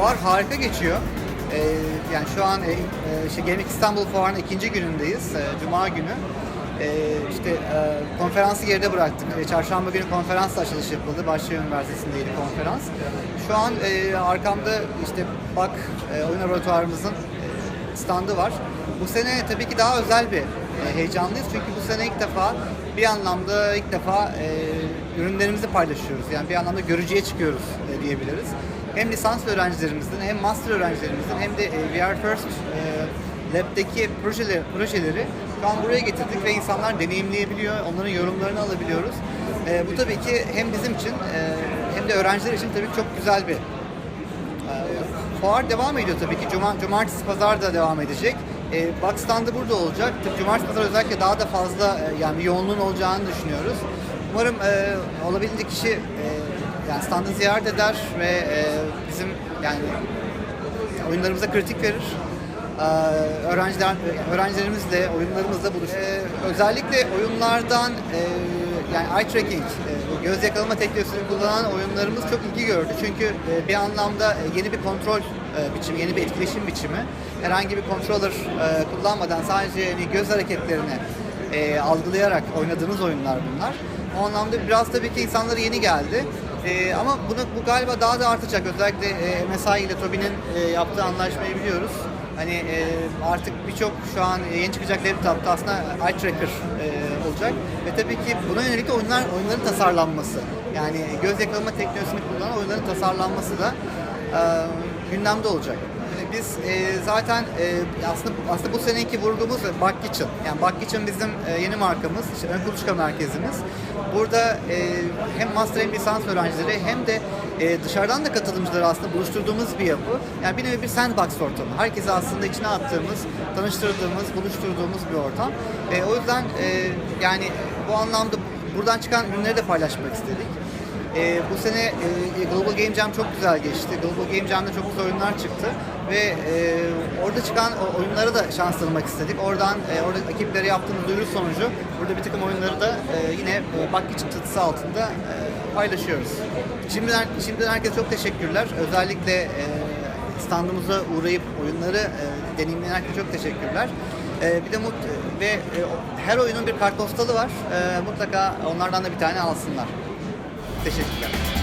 harika geçiyor. Ee, yani şu an e, e, işte Gaming İstanbul Fuarı'nın ikinci günündeyiz, e, Cuma günü. Ee, işte e, konferansı geride bıraktık. E, Çarşamba günü konferansla açılış yapıldı. Bahçeşehir Üniversitesi'ndeydi konferans. Şu an e, arkamda işte BAK e, oyun laboratuvarımızın e, standı var. Bu sene tabii ki daha özel bir e, heyecanlıyız çünkü bu sene ilk defa bir anlamda ilk defa e, ürünlerimizi paylaşıyoruz. Yani bir anlamda görücüye çıkıyoruz e, diyebiliriz. Hem lisans öğrencilerimizin hem master öğrencilerimizin hem de e, VR First e, Lab'deki projeleri, projeleri şu an buraya getirdik ve insanlar deneyimleyebiliyor, onların yorumlarını alabiliyoruz. E, bu tabii ki hem bizim için e, hem de öğrenciler için tabii çok güzel bir Fuar devam ediyor tabii ki. Cuma, cumartesi, pazar da devam edecek. E, Box standı burada olacak. Tabii cumartesi, pazar özellikle daha da fazla e, yani yoğunluğun olacağını düşünüyoruz. Umarım e, olabildiğince kişi e, yani standı ziyaret eder ve e, bizim yani oyunlarımıza kritik verir. Ee, öğrenciler öğrencilerimizle oyunlarımızla buluşur. Ee, özellikle oyunlardan e, yani eye tracking, e, göz yakalama teknolojisini kullanan oyunlarımız çok ilgi gördü. Çünkü e, bir anlamda e, yeni bir kontrol biçimi, yeni bir etkileşim biçimi. Herhangi bir controller kullanmadan sadece göz hareketlerini algılayarak oynadığımız oyunlar bunlar. O anlamda biraz tabii ki insanlara yeni geldi. E, ama bunu bu galiba daha da artacak. Özellikle e, MSI ile Tobi'nin e, yaptığı anlaşmayı biliyoruz. Hani e, artık birçok şu an yeni çıkacak laptopta aslında eye tracker e, olacak ve tabii ki buna yönelik oyunlar oyunların tasarlanması yani göz yakalama teknolojisini kullanan oyunların tasarlanması da e, gündemde olacak. Biz e, zaten e, aslında aslında bu seneki vurgumuz Bug Kitchen. Yani Bug Kitchen bizim e, yeni markamız, işte ön kuluçka merkezimiz. Burada e, hem master hem lisans öğrencileri hem de e, dışarıdan da katılımcıları aslında buluşturduğumuz bir yapı. Yani bir nevi bir sandbox ortamı. Herkesi aslında içine attığımız, tanıştırdığımız, buluşturduğumuz bir ortam. E, o yüzden e, yani bu anlamda buradan çıkan ürünleri de paylaşmak istedik. E, bu sene e, Global Game Jam çok güzel geçti. Global Game Jam'da çok güzel oyunlar çıktı ve e, orada çıkan oyunlara da şans tanımak istedik. Oradan e, orada ekiplere yaptığımız duyuru sonucu burada bir takım oyunları da e, yine e, Bak için çatısı altında e, paylaşıyoruz. Şimdiden, şimdiden herkese çok teşekkürler. Özellikle e, standımıza uğrayıp oyunları e, deneyimleyen herkese çok teşekkürler. E, bir de mut ve e, her oyunun bir kartpostalı var. E, mutlaka onlardan da bir tane alsınlar. Teşekkürler.